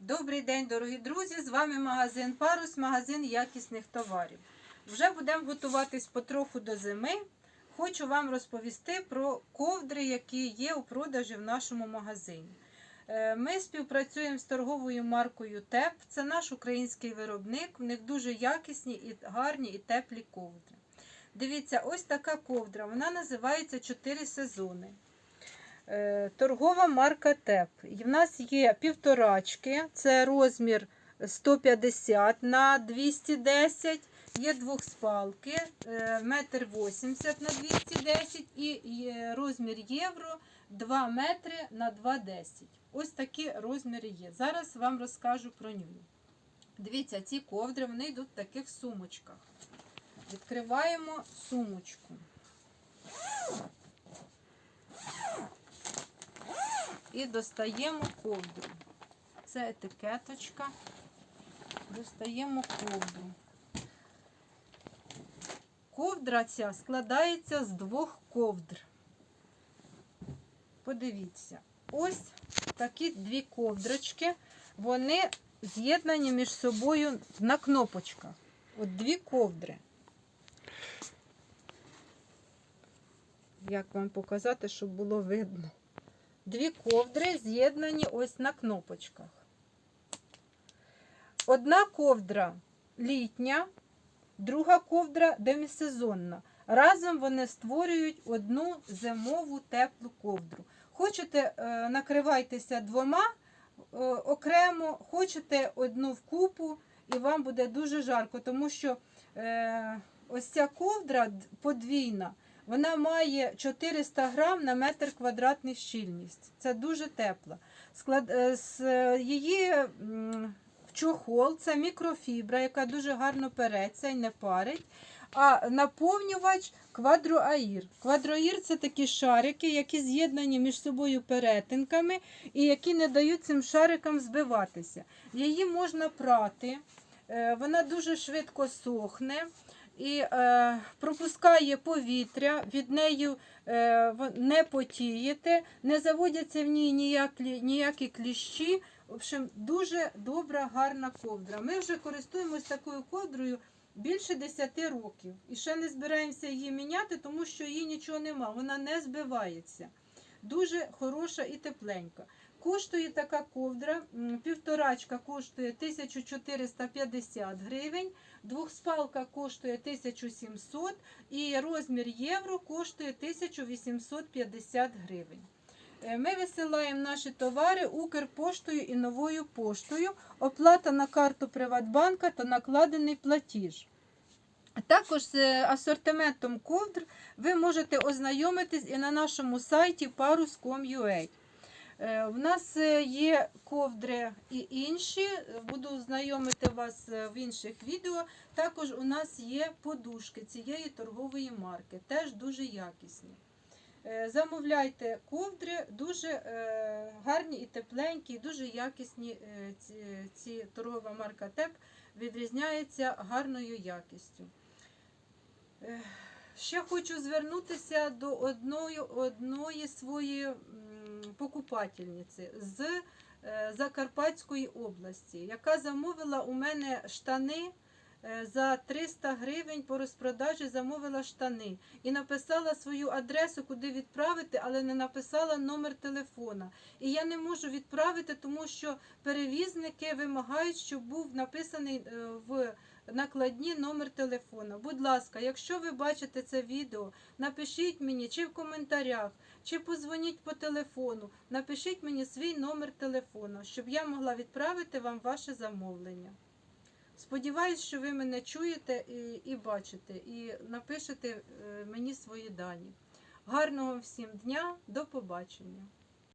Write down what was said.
Добрий день, дорогі друзі! З вами магазин Парус, магазин якісних товарів. Вже будемо готуватись потроху до зими. Хочу вам розповісти про ковдри, які є у продажі в нашому магазині. Е, Ми співпрацюємо з торговою маркою ТЕП. Це наш український виробник. В них дуже якісні і гарні і теплі ковдри. Дивіться, ось така ковдра. Вона називається 4 сезони. Е, Торгова марка ТЕП. В нас є півторачки, це розмір 150 на 210, є двохспалки, е, метр 80 на 210 і є розмір євро 2 метри на 2,10. Ось такі розміри є. Зараз вам розкажу про нього. Дивіться, ці ковдри вони йдуть в таких сумочках. Відкриваємо сумочку. І достаємо ковдру. Це етикеточка. Достаємо ковдру. Ковдра ця складається з двох ковдр. Подивіться, ось такі дві ковдрочки, вони з'єднані між собою на кнопочках. От дві ковдри. Як вам показати, щоб було видно? Дві ковдри з'єднані ось на кнопочках. Одна ковдра літня, друга ковдра демісезонна. Разом вони створюють одну зимову теплу ковдру. Хочете, е, накривайтеся двома е, окремо, хочете одну вкупу, і вам буде дуже жарко, тому що е, ось ця ковдра подвійна. Вона має 400 грам на метр квадратний щільність. Це дуже тепла. Склад... е, з її чохол це мікрофібра, яка дуже гарно переться і не парить. А наповнювач квадроаїр. Квадроаїр це такі шарики, які з'єднані між собою перетинками і які не дають цим шарикам збиватися. Її можна прати, е, вона дуже швидко сохне і е, пропускає повітря, від неї е, не потієте, не заводяться в ній ніякі, ніякі кліщі. В общем, дуже добра, гарна ковдра. Ми вже користуємось такою ковдрою більше 10 років. І ще не збираємося її міняти, тому що її нічого нема, вона не збивається. Дуже хороша і тепленька. Коштує така ковдра, півторачка коштує 1450 гривень, двохспалка коштує 1700 і розмір євро коштує 1850 гривень. Е, Ми висилаємо наші товари Укрпоштою і новою поштою. Оплата на карту Приватбанка та накладений платіж. Також з е, асортиментом ковдр ви можете ознайомитись і на нашому сайті parus.com.ua. Е, В нас е, є ковдри і інші. Буду знайомити вас е, в інших відео. Також у нас є подушки цієї торгової марки, теж дуже якісні. Замовляйте ковдри, дуже гарні і тепленькі, дуже якісні. Ці, торгова марка ТЕП відрізняється гарною якістю. Ще хочу звернутися до одної, одної своєї покупательниці з е, Закарпатської області, яка замовила у мене штани за 300 гривень по розпродажі замовила штани і написала свою адресу, куди відправити, але не написала номер телефона. І я не можу відправити, тому що перевізники вимагають, щоб був написаний е, в накладні номер телефона. Будь ласка, якщо ви бачите це відео, напишіть мені чи в коментарях, чи позвоніть по телефону. Напишіть мені свій номер телефона, щоб я могла відправити вам ваше замовлення. Сподіваюсь, що ви мене чуєте і, і бачите, і напишете е, мені свої дані. Гарного всім дня, до побачення!